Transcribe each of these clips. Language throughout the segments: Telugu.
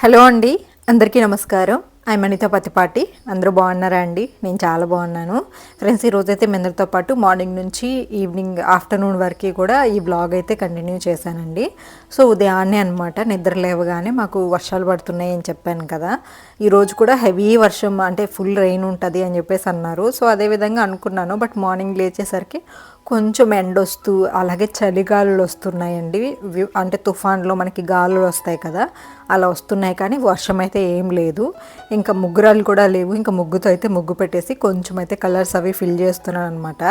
హలో అండి అందరికీ నమస్కారం. ఐ అనిత పతిపాటి అందరూ బాగున్నారా అండి? నేను చాలా బాగున్నాను. ఫ్రెండ్స్ ఈ రోజైతే మీ అందరితో పాటు మార్నింగ్ నుంచి ఈవినింగ్ ఆఫ్టర్నూన్ వరకు కూడా ఈ బ్లాగ్ అయితే కంటిన్యూ చేశానండి. సో ఉదయాన్నే అనమాట నిద్ర లేవగానే మాకు వర్షాలు పడుతున్నాయి అని చెప్పాను కదా. ఈరోజు కూడా హెవీ వర్షం అంటే ఫుల్ రెయిన్ ఉంటుంది అని చెప్పేసి అన్నారు. సో అదే విధంగా అనుకున్నాను. బట్ మార్నింగ్ లేచేసరికి కొంచెం ఎండ వస్తూ అలాగే చలిగాలులు వస్తున్నాయండి అంటే తుఫాన్లో మనకి గాలులు వస్తాయి కదా అలా వస్తున్నాయి కానీ వర్షం అయితే ఏం లేదు. ఇంకా ముగ్గురాలు కూడా లేవు ఇంకా ముగ్గుతో అయితే ముగ్గు పెట్టేసి కొంచెం అయితే కలర్స్ అవి ఫిల్ చేస్తున్నాను అనమాట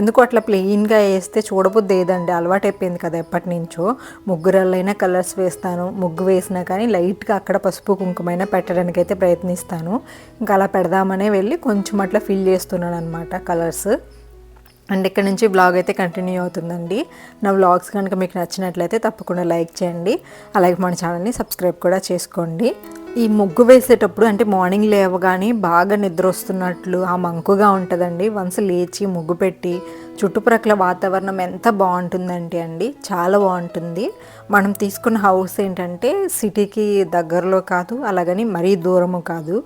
ఎందుకు అట్లా ప్లెయిన్గా వేస్తే చూడబుద్ది ఏదండి అలవాటు అయిపోయింది కదా ఎప్పటి నుంచో ముగ్గురాలైనా కలర్స్ వేస్తాను ముగ్గు వేసినా కానీ లైట్గా అక్కడ పసుపు కుంకుమైనా పెట్టడానికి అయితే ప్రయత్నిస్తాను. ఇంకా అలా పెడదామనే వెళ్ళి కొంచెం అట్లా ఫిల్ చేస్తున్నాను అనమాట కలర్స్. అండ్ ఇక్కడ నుంచి బ్లాగ్ అయితే కంటిన్యూ అవుతుందండి. నా వ్లాగ్స్ కనుక మీకు నచ్చినట్లయితే తప్పకుండా లైక్ చేయండి. అలాగే మన ఛానల్ని సబ్స్క్రైబ్ కూడా చేసుకోండి. ఈ ముగ్గు వేసేటప్పుడు అంటే మార్నింగ్ లేవగానే బాగా నిద్ర వస్తున్నట్లు ఆ మంకుగా ఉంటుందండి. వన్స్ లేచి ముగ్గు పెట్టి చుట్టుప్రక్కల వాతావరణం ఎంత బాగుంటుందంటే అండి చాలా బాగుంటుంది. మనం తీసుకున్న హౌస్ ఏంటంటే సిటీకి దగ్గరలో కాదు అలాగని మరీ దూరము కాదు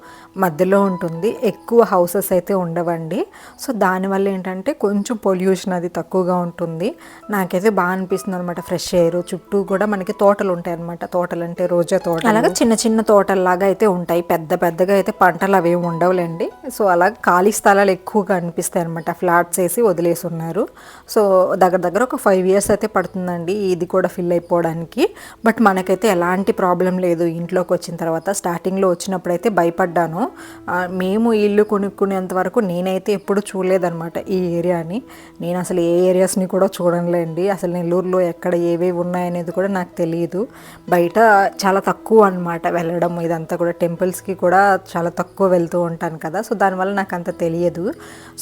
మధ్యలో ఉంటుంది. ఎక్కువ హౌసెస్ అయితే ఉండవండి. సో దానివల్ల ఏంటంటే కొంచెం పొల్యూషన్ అది తక్కువగా ఉంటుంది. నాకైతే బాగా అనిపిస్తుంది అనమాట ఫ్రెష్ ఎయిర్ చుట్టూ కూడా మనకి తోటలు ఉంటాయి అనమాట తోటలు అంటే రోజా తోట అలాగే చిన్న చిన్న తోటల్లాగా అయితే ఉంటాయి. పెద్ద పెద్దగా అయితే పంటలు అవి ఉండవులేండి. సో అలా ఖాళీ స్థలాలు ఎక్కువగా అనిపిస్తాయి అనమాట ఫ్లాట్స్ వేసి వదిలేసి ఉన్నారు. సో దగ్గర దగ్గర ఒక ఫైవ్ ఇయర్స్ అయితే పడుతుందండి. ఇది కూడా ఫిల్ అయిపోవడానికి. బట్ మనకైతే ఎలాంటి ప్రాబ్లం లేదు. ఇంట్లోకి వచ్చిన తర్వాత స్టార్టింగ్లో వచ్చినప్పుడు అయితే భయపడ్డాను మేము ఇల్లు కొనుక్కునేంత వరకు నేనైతే ఎప్పుడు చూడలేదన్నమాట ఈ ఏరియాని. నేను అసలు ఏ ఏరియాస్ని కూడా చూడలేండి అసలు నెల్లూరులో ఎక్కడ ఏవేవి ఉన్నాయనేది కూడా నాకు తెలియదు బయట చాలా తక్కువ అనమాట వెళ్ళడం. ఇదంతా కూడా టెంపుల్స్కి కూడా చాలా తక్కువ వెళ్తూ ఉంటాను కదా. సో దానివల్ల నాకు అంత తెలియదు.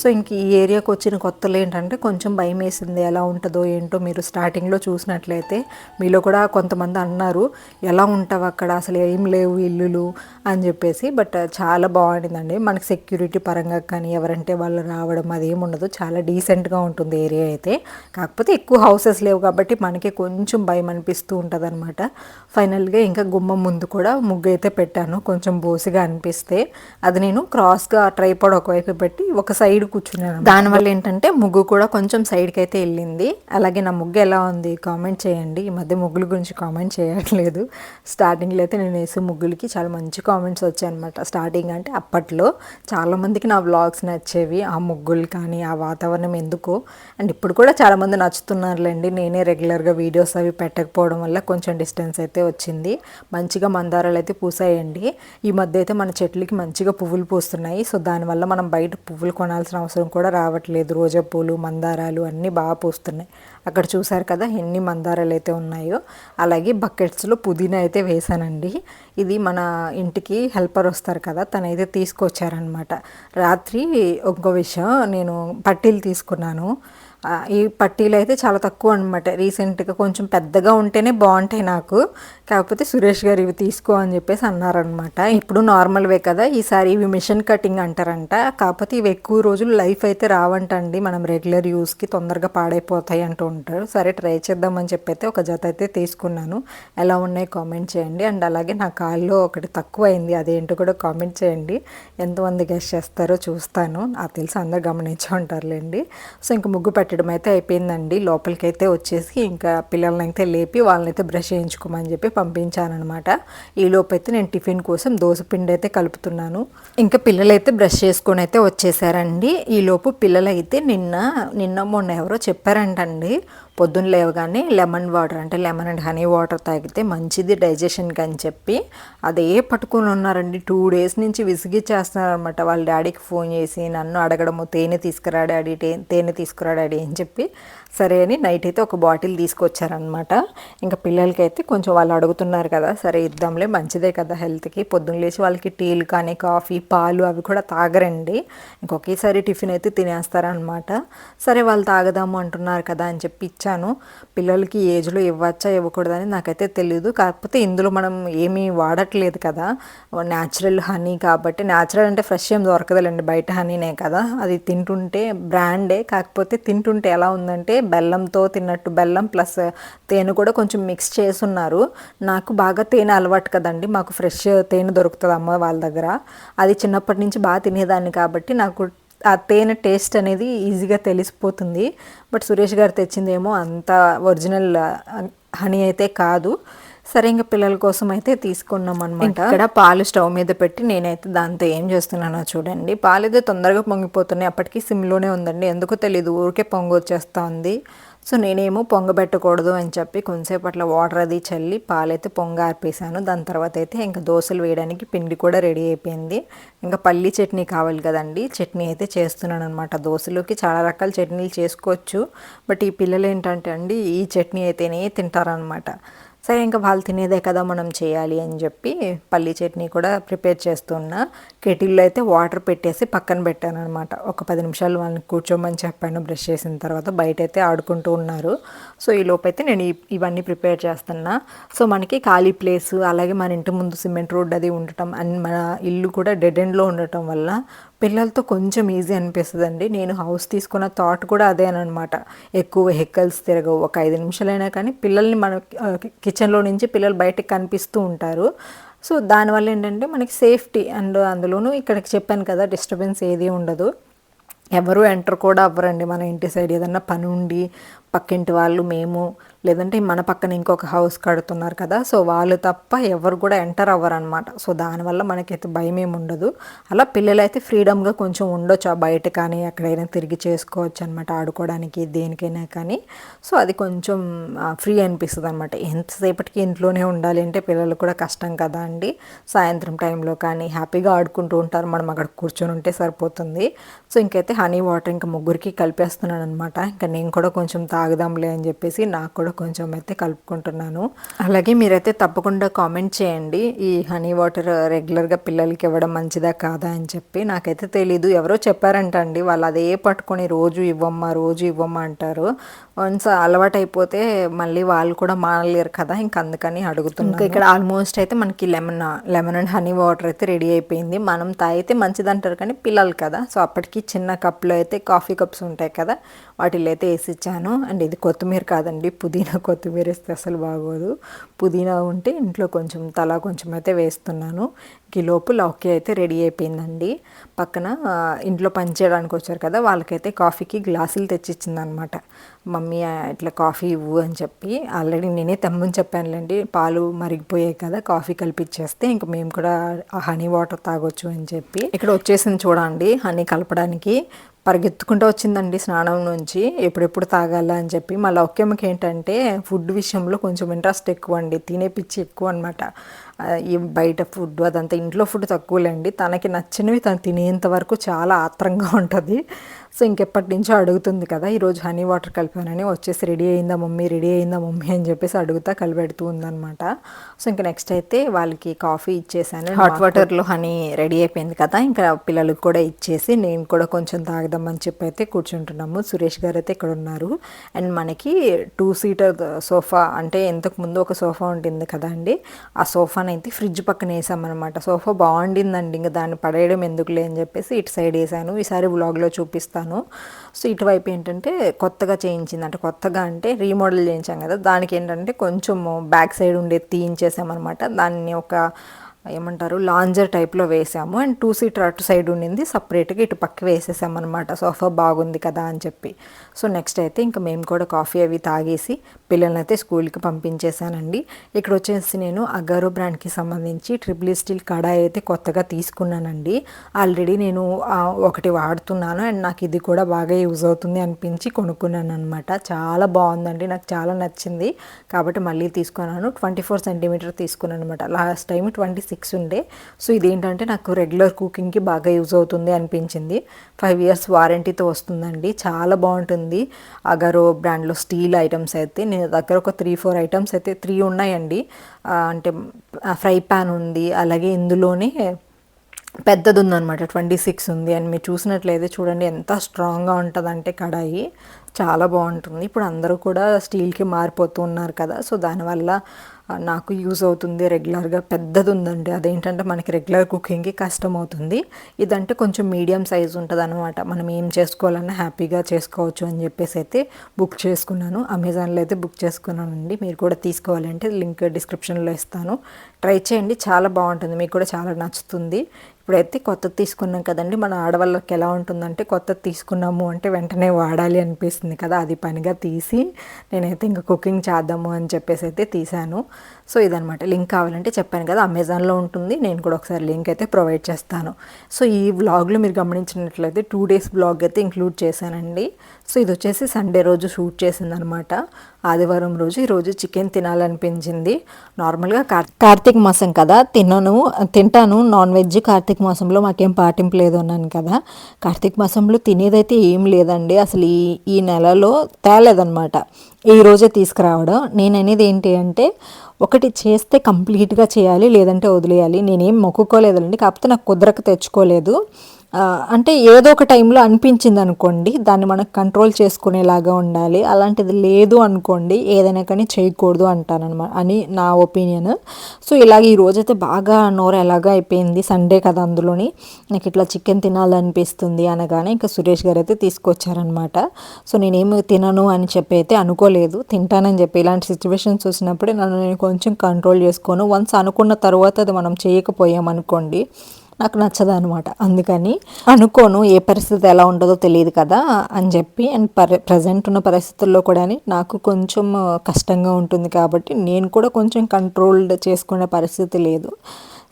సో ఇంక ఈ ఏరియాకి వచ్చిన కొత్తలో ఏంటంటే కొంచెం భయం వేసింది ఎలా ఉంటుందో ఏంటో మీరు స్టార్టింగ్లో చూసినట్లయితే మీలో కూడా కొంతమంది అన్నారు ఎలా ఉంటావు అక్కడ? అసలు ఏం లేవు ఇల్లులు అని చెప్పేసి. బట్ చాలా బాగుండిందండి. మనకి సెక్యూరిటీ పరంగా కానీ ఎవరంటే వాళ్ళు రావడం అదేం ఉండదు. చాలా డీసెంట్గా ఉంటుంది ఏరియా అయితే. కాకపోతే ఎక్కువ హౌసెస్ లేవు కాబట్టి మనకి కొంచెం భయం అనిపిస్తూ ఉంటుంది అనమాట ఫైనల్గా ఇంకా గుమ్మం ముందు కూడా ముగ్గు అయితే పెట్టాను. కొంచెం బోసిగా అనిపిస్తే. అది నేను క్రాస్గా ట్రైపాడ్ ఒకవైపు పెట్టి ఒక సైడ్ కూర్చున్నాను. దానివల్ల ఏంటంటే ముగ్గు కూడా కొంచెం సైడ్కి అయితే వెళ్ళింది. అలాగే నా ముగ్గు ఎలా ఉంది కామెంట్ చేయండి. ఈ మధ్య ముగ్గుల గురించి కామెంట్ చేయట్లేదు. స్టార్టింగ్లో అయితే నేను వేసే ముగ్గులకి చాలా మంచి కామెంట్స్ వచ్చాయన్నమాట స్టార్టింగ్ అంటే అప్పట్లో చాలామందికి నా వ్లాగ్స్ నచ్చేవి ఆ ముగ్గులు కానీ ఆ వాతావరణం ఎందుకో. అండ్ ఇప్పుడు కూడా చాలామంది నచ్చుతున్నారులేండి. నేనే రెగ్యులర్గా వీడియోస్ అవి పెట్టకపోవడం వల్ల కొంచెం డిస్టెన్స్ అయితే వచ్చింది. మంచిగా మందారాలు అయితే పూసాయండి. ఈ మధ్య అయితే మన చెట్లకి మంచిగా పువ్వులు పూస్తున్నాయి. సో దానివల్ల మనం బయట పువ్వులు కొనాల్సిన అవసరం కూడా రావట్లేదు. రోజా పూలు మందారాలు అన్నీ బాగా పూస్తున్నాయి. అక్కడ చూసారు కదా ఎన్ని మందారాలు అయితే ఉన్నాయో. అలాగే బకెట్స్లో పుదీనా అయితే వేసానండి ఇది మన ఇంటికి హెల్పర్ వస్తారు కదా తనైతే తీసుకొచ్చారనమాట రాత్రి ఇంకో విషయం నేను పట్టీలు తీసుకున్నాను. ఈ పట్టీలు అయితే చాలా తక్కువ అనమాట రీసెంట్గా కొంచెం పెద్దగా ఉంటేనే బాగుంటాయి నాకు. కాకపోతే సురేష్ గారు ఇవి తీసుకో అని చెప్పేసి అన్నారనమాట ఇప్పుడు నార్మల్వే కదా. ఈసారి ఇవి మిషన్ కటింగ్ అంటారంట. కాకపోతే ఇవి ఎక్కువ రోజులు లైఫ్ అయితే రావంటండి. మనం రెగ్యులర్ యూస్కి తొందరగా పాడైపోతాయి అంటూ ఉంటారు. సరే ట్రై చేద్దామని చెప్పి ఒక జత అయితే తీసుకున్నాను. ఎలా ఉన్నాయి కామెంట్ చేయండి. అండ్ అలాగే నా కాల్లో ఒకటి తక్కువ అయింది అదేంటో కూడా కామెంట్ చేయండి. ఎంతమంది గెస్ట్ చేస్తారో చూస్తాను. నాకు తెలిసి అందరు గమనించి ఉంటారులేండి. సో ఇంక ముగ్గు పెట్టడం అయితే అయిపోయిందండి. లోపలికి అయితే వచ్చేసి ఇంకా పిల్లల్ని అయితే లేపి వాళ్ళని అయితే బ్రష్ చేయించుకోమని చెప్పి పంపించానమాట ఈ లోపైతే అయితే నేను టిఫిన్ కోసం దోశపిండి అయితే కలుపుతున్నాను. ఇంకా పిల్లలైతే బ్రష్ చేసుకొని అయితే వచ్చేసారండి. ఈ లోపు పిల్లలైతే నిన్న నిన్న మొన్న ఎవరో చెప్పారంటండి. పొద్దున్న లేవగానే లెమన్ వాటర్ అంటే లెమన్ అండ్ హనీ వాటర్ తాగితే మంచిది డైజెషన్కి అని చెప్పి. అదే పట్టుకొని ఉన్నారండి? టూ డేస్ నుంచి విసిగి చేస్తున్నారనమాట వాళ్ళ డాడీకి ఫోన్ చేసి నన్ను అడగడము తేనె తీసుకురా డాడీ తేనె తీసుకురా డాడీ అని చెప్పి సరే అని నైట్ అయితే ఒక బాటిల్ తీసుకొచ్చారనమాట ఇంకా పిల్లలకి అయితే కొంచెం వాళ్ళు అడుగుతున్నారు కదా సరే ఇద్దాంలే మంచిదే కదా హెల్త్కి. పొద్దున్న లేచి వాళ్ళకి టీలు కానీ కాఫీ పాలు అవి కూడా తాగరండి. ఇంకొకేసారి టిఫిన్ అయితే తినేస్తారనమాట సరే వాళ్ళు తాగదాము అంటున్నారు కదా అని చెప్పి ఇచ్చాను. పిల్లలకి ఏజ్లో ఇవ్వచ్చా ఇవ్వకూడదని నాకైతే తెలియదు కాకపోతే ఇందులో మనం ఏమీ వాడట్లేదు కదా. న్యాచురల్ హనీ కాబట్టి న్యాచురల్ అంటే ఫ్రెష్ ఏం దొరకదులేండి బయట హనీనే కదా. అది తింటుంటే బ్రాండే. కాకపోతే తింటుంటే ఎలా ఉందంటే బెల్లంతో తిన్నట్టు బెల్లం ప్లస్ తేనె కూడా కొంచెం మిక్స్ చేసున్నారు. నాకు బాగా తేనె అలవాటు కదండి. మాకు ఫ్రెష్ తేనె దొరుకుతుంది అమ్మ వాళ్ళ దగ్గర. అది చిన్నప్పటి నుంచి బాగా తినేదాన్ని కాబట్టి నాకు ఆ తేనె టేస్ట్ అనేది ఈజీగా తెలిసిపోతుంది. బట్ సురేష్ గారు తెచ్చిందేమో అంత ఒరిజినల్ హనీ అయితే కాదు. సరే ఇంకా పిల్లల కోసం అయితే తీసుకున్నాం అనమాట ఇక్కడ పాలు స్టవ్ మీద పెట్టి నేనైతే దాంతో ఏం చేస్తున్నానో చూడండి. పాలు అయితే తొందరగా పొంగిపోతున్నాయి. అప్పటికి సిమ్లోనే ఉందండి. ఎందుకో తెలియదు ఊరికే పొంగు వచ్చేస్తా ఉంది సో నేనేమో పొంగబెట్టకూడదు అని చెప్పి కొంతసేపు అట్లా వాటర్ అది చల్లి పాలైతే పొంగ ఆర్పేశాను. దాని తర్వాత అయితే ఇంకా దోశలు వేయడానికి పిండి కూడా రెడీ అయిపోయింది. ఇంకా పల్లి చట్నీ కావాలి కదండి. చట్నీ అయితే చేస్తున్నాను అనమాట దోశలోకి చాలా రకాల చట్నీలు చేసుకోవచ్చు. బట్ ఈ పిల్లలు ఏంటంటే అండి ఈ చట్నీ అయితేనే తింటారనమాట సరే ఇంకా వాళ్ళు తినేదే కదా మనం చేయాలి అని చెప్పి పల్లీ చట్నీ కూడా ప్రిపేర్ చేస్తున్నా. కెటిల్లో అయితే వాటర్ పెట్టేసి పక్కన పెట్టాను అనమాట ఒక పది నిమిషాలు వాళ్ళని కూర్చోమని చెప్పాను. బ్రష్ చేసిన తర్వాత బయట అయితే ఆడుకుంటూ ఉన్నారు. సో ఈ లోపైతే నేను ఇవన్నీ ప్రిపేర్ చేస్తున్నా. సో మనకి ఖాళీ ప్లేస్ అలాగే మన ఇంటి ముందు సిమెంట్ రోడ్ అది ఉండటం అండ్ మన ఇల్లు కూడా డెడ్ ఎండ్లో ఉండటం వల్ల పిల్లలతో కొంచెం ఈజీ అనిపిస్తుంది అండి నేను హౌస్ తీసుకున్న థాట్ కూడా అదే అనమాట ఎక్కువ వెహికల్స్ తిరగవు. ఒక ఐదు నిమిషాలైనా కానీ పిల్లల్ని మన కిచెన్లో నుంచి పిల్లలు బయటకు కనిపిస్తూ ఉంటారు. సో దానివల్ల ఏంటంటే మనకి సేఫ్టీ అండ్ అందులోనూ ఇక్కడికి చెప్పాను కదా డిస్టర్బెన్స్ ఏది ఉండదు. ఎవరు ఎంటర్ కూడా అవ్వరండి మన ఇంటి సైడ్ ఏదన్నా పని ఉండి పక్కింటి వాళ్ళు మేము లేదంటే మన పక్కన ఇంకొక హౌస్ కడుతున్నారు కదా సో వాళ్ళు తప్ప ఎవరు కూడా ఎంటర్ అవ్వరు అనమాట సో దానివల్ల మనకైతే భయం ఏమి ఉండదు. అలా పిల్లలైతే ఫ్రీడమ్గా కొంచెం ఉండొచ్చు ఆ బయట కానీ ఎక్కడైనా తిరిగి చేసుకోవచ్చు అనమాట ఆడుకోవడానికి దేనికైనా కానీ. సో అది కొంచెం ఫ్రీ అనిపిస్తుంది అనమాట ఎంతసేపటికి ఇంట్లోనే ఉండాలి అంటే పిల్లలు కూడా కష్టం కదా అండి. సాయంత్రం టైంలో కానీ హ్యాపీగా ఆడుకుంటూ ఉంటారు మనం అక్కడ కూర్చొని ఉంటే సరిపోతుంది. సో ఇంకైతే హనీ వాటర్ ఇంకా ముగ్గురికి కలిపేస్తున్నాను అనమాట ఇంకా నేను కూడా కొంచెం తాగుదాంలే అని చెప్పేసి నాకు కూడా కొంచెం అయితే కలుపుకుంటున్నాను. అలాగే మీరైతే తప్పకుండా కామెంట్ చేయండి. ఈ హనీ వాటర్ రెగ్యులర్గా పిల్లలకి ఇవ్వడం మంచిదా కాదా అని చెప్పి. నాకైతే తెలీదు. ఎవరో చెప్పారంట అండి వాళ్ళు అదే పట్టుకొని రోజు ఇవ్వమ్మా రోజు ఇవ్వమ్మా అంటారు. వన్స్ అలవాటు అయిపోతే మళ్ళీ వాళ్ళు కూడా మానలేరు కదా. ఇంక అందుకని అడుగుతున్నాను. ఇంకా ఇక్కడ ఆల్మోస్ట్ అయితే మనకి lemon lemon and honey water అయితే రెడీ అయిపోయింది. మనం తాగితే మంచిది అంటారు కానీ పిల్లలు కదా. సో అప్పటికి చిన్న కప్లో అయితే కాఫీ కప్స్ ఉంటాయి కదా. వాటిలో అయితే వేసి ఇచ్చాను అండ్ ఇది కొత్తిమీర కాదండి పుదీనా కొత్తిమీర వేస్తే అసలు బాగోదు. పుదీనా ఉంటే ఇంట్లో కొంచెం తలా కొంచెం అయితే వేస్తున్నాను. లోపు లౌకి అయితే రెడీ అయిపోయిందండి. పక్కన ఇంట్లో పనిచేయడానికి వచ్చారు కదా వాళ్ళకైతే కాఫీకి గ్లాసులు తెచ్చిచ్చింది అనమాట మమ్మీ ఇట్లా కాఫీ ఇవ్వు అని చెప్పి ఆల్రెడీ నేనే తెమ్మని చెప్పానులేండి పాలు మరిగిపోయాయి కదా కాఫీ కలిపిచ్చేస్తే ఇంక మేము కూడా హనీ వాటర్ తాగొచ్చు అని చెప్పి. ఇక్కడ వచ్చేసింది చూడండి హనీ కలపడానికి. పరిగెత్తుకుంటూ వచ్చిందండి స్నానం నుంచి. ఎప్పుడెప్పుడు తాగాల అని చెప్పి మా లౌక్యమ్మకి ఏంటంటే ఫుడ్ విషయంలో కొంచెం ఇంట్రెస్ట్ ఎక్కువ అండి తినే పిచ్చి ఎక్కువ అనమాట ఈ బయట ఫుడ్ అదంతా ఇంట్లో ఫుడ్ తక్కువలేండి. తనకి నచ్చినవి తను తినేంత వరకు చాలా ఆత్రంగా ఉంటుంది. సో ఇంకెప్పటి నుంచో అడుగుతుంది కదా ఈరోజు హనీ వాటర్ కలిపానని వచ్చేసి రెడీ అయిందా మమ్మీ రెడీ అయిందా మమ్మీ అని చెప్పేసి అడుగుతా కలిపెడుతూ ఉందనమాట సో ఇంకా నెక్స్ట్ అయితే వాళ్ళకి కాఫీ ఇచ్చేసాను. హాట్ వాటర్లో హనీ రెడీ అయిపోయింది కదా ఇంకా పిల్లలకు కూడా ఇచ్చేసి నేను కూడా కొంచెం తాగదామని చెప్పి అయితే కూర్చుంటున్నాము. సురేష్ గారు అయితే ఇక్కడ ఉన్నారు. అండ్ మనకి టూ సీటర్ సోఫా అంటే ఇంతకు ముందు ఒక సోఫా ఉంటుంది కదా అండి ఆ సోఫాని అయితే ఫ్రిడ్జ్ పక్కన వేసామన్నమాట. సోఫా బాగుండిందండి ఇంకా దాన్ని పడేయడం ఎందుకులే అని చెప్పేసి ఇటు సైడ్ వేసాను. ఈసారి వ్లాగ్లో చూపిస్తాను. చేశాను సో ఇటువైపు ఏంటంటే కొత్తగా చేయించింది అంటే కొత్తగా అంటే రీమోడల్ చేయించాం కదా దానికి ఏంటంటే కొంచెం బ్యాక్ సైడ్ ఉండే తీయించేసామన్నమాట. దాన్ని ఒక ఏమంటారు లాంజర్ టైప్లో వేసాము. అండ్ టూ సీటర్ అటు సైడ్ ఉండింది సపరేట్గా ఇటు పక్క వేసేసామన్నమాట. సోఫా బాగుంది కదా అని చెప్పి. సో నెక్స్ట్ అయితే ఇంకా మేము కూడా కాఫీ అవి తాగేసి పిల్లల్ని అయితే స్కూల్కి పంపించేశానండి. ఇక్కడ వచ్చేసి నేను అగారో బ్రాండ్కి సంబంధించి ట్రిపుల్ స్టీల్ e కడాయి అయితే కొత్తగా తీసుకున్నానండి. ఆల్రెడీ నేను ఒకటి వాడుతున్నాను. అండ్ నాకు ఇది కూడా బాగా యూజ్ అవుతుంది అనిపించి కొనుక్కున్నాను అనమాట చాలా బాగుందండి. నాకు చాలా నచ్చింది. కాబట్టి మళ్ళీ తీసుకున్నాను. ట్వంటీ ఫోర్ సెంటీమీటర్ తీసుకున్నాను అనమాట లాస్ట్ టైం ట్వంటీ సిక్స్ ఉండే. సో ఇదేంటంటే నాకు రెగ్యులర్ కుకింగ్కి బాగా యూజ్ అవుతుంది అనిపించింది. ఫైవ్ ఇయర్స్ వారంటీతో వస్తుందండి. చాలా బాగుంటుంది. అగరో బ్రాండ్లో స్టీల్ ఐటమ్స్ అయితే నేను దగ్గర ఒక త్రీ ఫోర్ ఐటమ్స్ అయితే త్రీ ఉన్నాయండి. అంటే ఫ్రై ప్యాన్ ఉంది. అలాగే ఇందులోనే పెద్దది ఉందన్నమాట ట్వంటీ సిక్స్ ఉంది. అని మీరు చూసినట్లయితే చూడండి ఎంత స్ట్రాంగ్గా ఉంటుందంటే కడాయి. చాలా బాగుంటుంది. ఇప్పుడు అందరూ కూడా స్టీల్కి మారిపోతూ ఉన్నారు కదా. సో దానివల్ల నాకు యూజ్ అవుతుంది రెగ్యులర్గా పెద్దది ఉందండి అదేంటంటే మనకి రెగ్యులర్ కుకింగ్కి కష్టం అవుతుంది ఇదంటే కొంచెం మీడియం సైజ్ ఉంటుంది అనమాట మనం ఏం చేసుకోవాలన్నా హ్యాపీగా చేసుకోవచ్చు అని చెప్పేసి అయితే బుక్ చేసుకున్నాను. అమెజాన్లో అయితే బుక్ చేసుకున్నానండి. మీరు కూడా తీసుకోవాలంటే లింక్ డిస్క్రిప్షన్లో ఇస్తాను. ట్రై చేయండి. చాలా బాగుంటుంది. మీకు కూడా చాలా నచ్చుతుంది. ఇప్పుడైతే కొత్తది తీసుకున్నాం కదండి. మన ఆడవాళ్ళకి ఎలా ఉంటుందంటే కొత్తది తీసుకున్నాము అంటే వెంటనే వాడాలి అనిపిస్తుంది కదా. అది పనిగా తీసి నేనైతే ఇంకా కుకింగ్ చేద్దాము అని చెప్పేసి అయితే తీశాను. సో ఇదనమాట లింక్ కావాలంటే చెప్పాను కదా. అమెజాన్లో ఉంటుంది. నేను కూడా ఒకసారి లింక్ అయితే ప్రొవైడ్ చేస్తాను. సో ఈ వ్లాగ్లో మీరు గమనించినట్లయితే టూ డేస్ బ్లాగ్ అయితే ఇంక్లూడ్ చేశానండి. సో ఇది వచ్చేసి సండే రోజు షూట్ చేసిందనమాట ఆదివారం రోజు ఈరోజు చికెన్ తినాలనిపించింది. నార్మల్గా కార్ కార్తీక మాసం కదా తినను తింటాను. నాన్ వెజ్ కార్తీక మాసంలో మాకేం పాటింపు లేదు అన్నాను కదా. కార్తీక మాసంలో తినేదైతే ఏం లేదండి. అసలు ఈ ఈ నెలలో తేలేదనమాట ఈరోజే తీసుకురావడం. నేను అనేది ఏంటి అంటే ఒకటి చేస్తే కంప్లీట్గా చేయాలి లేదంటే వదిలేయాలి. నేనేం మొక్కుకోలేదండి కాకపోతే నాకు కుదరక తెచ్చుకోలేదు. అంటే ఏదో ఒక టైంలో అనిపించింది అనుకోండి దాన్ని మనం కంట్రోల్ చేసుకునేలాగా ఉండాలి. అలాంటిది లేదు అనుకోండి ఏదైనా కానీ చేయకూడదు అంటానమాట అని నా ఒపీనియన్. సో ఇలాగ ఈ రోజైతే బాగా నోరు ఎలాగా అయిపోయింది సండే కదా అందులోని. నాకు ఇట్లా చికెన్ తినాలనిపిస్తుంది అనగానే ఇంకా సురేష్ గారు అయితే తీసుకొచ్చారనమాట. సో నేనేమి తినను అని చెప్పి అయితే అనుకోలేదు. తింటానని చెప్పి ఇలాంటి సిచ్యువేషన్స్ వచ్చినప్పుడే నన్ను నేను కొంచెం కంట్రోల్ చేసుకోను. వన్స్ అనుకున్న తర్వాత అది మనం చేయకపోయాం అనుకోండి నాకు నచ్చదు అనమాట అందుకని అనుకోను ఏ పరిస్థితి ఎలా ఉంటుందో తెలియదు కదా అని చెప్పి అండ్ పరి ప్రజెంట్ ఉన్న పరిస్థితుల్లో కూడా నాకు కొంచెం కష్టంగా ఉంటుంది కాబట్టి నేను కూడా కొంచెం కంట్రోల్డ్ చేసుకునే పరిస్థితి లేదు.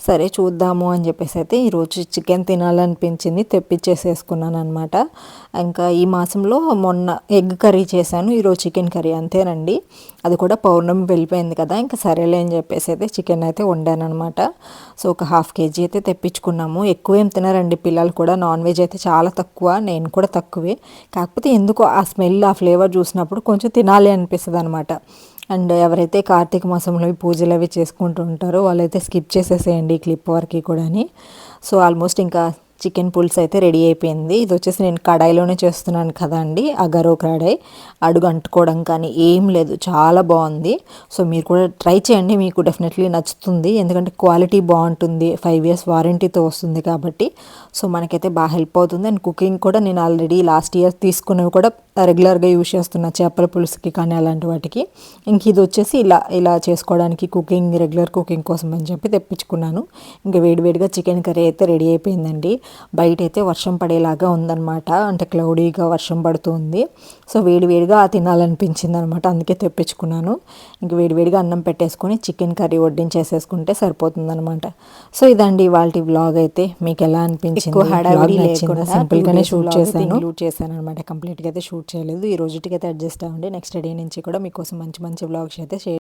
సరే చూద్దాము అని చెప్పేసి అయితే ఈరోజు చికెన్ తినాలనిపించింది తెప్పించేసేసుకున్నాను అనమాట ఇంకా ఈ మాసంలో మొన్న ఎగ్ కర్రీ చేశాను ఈరోజు చికెన్ కర్రీ అంతేనండి. అది కూడా పౌర్ణమి వెళ్ళిపోయింది కదా ఇంకా సరేలే అని చెప్పేసి అయితే చికెన్ అయితే వండాను అనమాట సో ఒక హాఫ్ కేజీ అయితే తెప్పించుకున్నాము. ఎక్కువ ఏం తినరండి పిల్లలు కూడా నాన్ వెజ్ అయితే చాలా తక్కువ నేను కూడా తక్కువే. కాకపోతే ఎందుకో ఆ స్మెల్ ఆ ఫ్లేవర్ చూసినప్పుడు కొంచెం తినాలి అనిపిస్తుంది అనమాట అండ్ ఎవరైతే కార్తీక మాసంలో పూజలు అవి చేసుకుంటూ ఉంటారో వాళ్ళైతే స్కిప్ చేసేసేయండి ఈ క్లిప్ వరకు కూడా సో ఆల్మోస్ట్ ఇంకా చికెన్ పులుసు అయితే రెడీ అయిపోయింది. ఇది వచ్చేసి నేను కడాయిలోనే చేస్తున్నాను కదా అండి అగరో కడాయి. అడుగు అంటుకోవడం కానీ ఏం లేదు చాలా బాగుంది. సో మీరు కూడా ట్రై చేయండి మీకు డెఫినెట్లీ నచ్చుతుంది. ఎందుకంటే క్వాలిటీ బాగుంటుంది ఫైవ్ ఇయర్స్ వారంటీతో వస్తుంది కాబట్టి. సో మనకైతే బాగా హెల్ప్ అవుతుంది. అండ్ కుకింగ్ కూడా నేను ఆల్రెడీ లాస్ట్ ఇయర్ తీసుకున్నవి కూడా రెగ్యులర్గా యూజ్ చేస్తున్నా చేపల పులుసుకి కానీ అలాంటి వాటికి. ఇంక ఇది వచ్చేసి ఇలా ఇలా చేసుకోవడానికి కుకింగ్ రెగ్యులర్ కుకింగ్ కోసం అని చెప్పి తెప్పించుకున్నాను. ఇంకా వేడివేడిగా చికెన్ కర్రీ అయితే రెడీ అయిపోయిందండి. బయట అయితే వర్షం పడేలాగా ఉందన్నమాట. అంటే క్లౌడీగా వర్షం పడుతుంది. సో వేడివేడిగా తినాలనిపించింది అనమాట అందుకే తెప్పించుకున్నాను. ఇంక వేడివేడిగా అన్నం పెట్టేసుకొని చికెన్ కర్రీ వడ్డించేసేసుకుంటే సరిపోతుందన్నమాట. సో ఇదండి వాళ్ళ వ్లాగ్ అయితే. మీకు ఎలా అనిపించింది? ఎక్కువ హడావిడి Vlog నచ్చిందా? లేకుండా సింపుల్ two గానే days షూట్ చేశాను. చేశాను అనమాట కంప్లీట్గా అయితే షూట్ చేయలేదు. ఈ రోజుకి అయితే అడ్జస్ట్ అవ్వండి. నెక్స్ట్ డే నుంచి కూడా మీకోసం మంచి మంచి బ్లాగ్స్ అయితే షేర్